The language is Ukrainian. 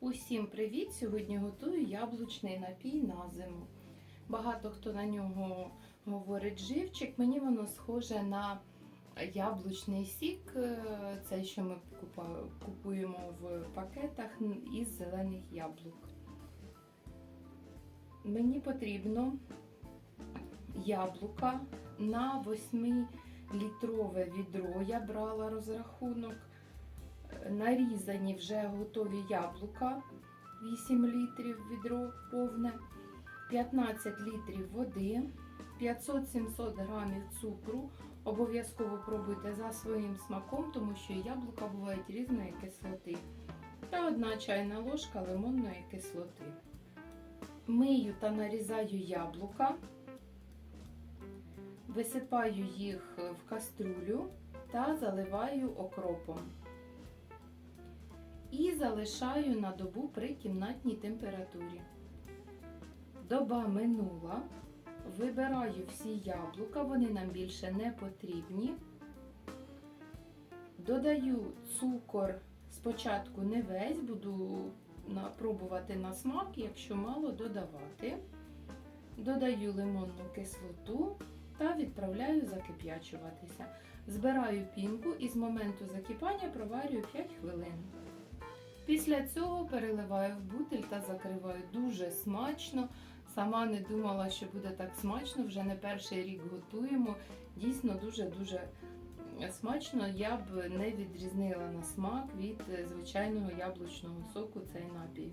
Усім привіт! Сьогодні готую яблучний напій на зиму. Багато хто на нього говорить живчик. Мені воно схоже на яблучний сік, е, цей, що ми купуємо в пакетах із зелених яблук. Мені потрібно яблука на 8-літрове відро. Я брала розрахунок нарізані вже готові яблука 8 літрів відро повне, 15 літрів води, 500-700 грамів цукру. Обов'язково пробуйте за своїм смаком, тому що яблука бувають різної кислоти. Та одна чайна ложка лимонної кислоти. Мию та нарізаю яблука, висипаю їх в каструлю та заливаю окропом і залишаю на добу при кімнатній температурі. Доба минула. Вибираю всі яблука, вони нам більше не потрібні. Додаю цукор спочатку не весь, буду пробувати на смак, якщо мало додавати. Додаю лимонну кислоту та відправляю закип'ячуватися. Збираю пінку і з моменту закипання проварюю 5 хвилин. Після цього переливаю в бутиль та закриваю дуже смачно. Сама не думала, що буде так смачно, вже не перший рік готуємо. Дійсно дуже-дуже смачно. Я б не відрізнила на смак від е, звичайного яблучного соку цей напій.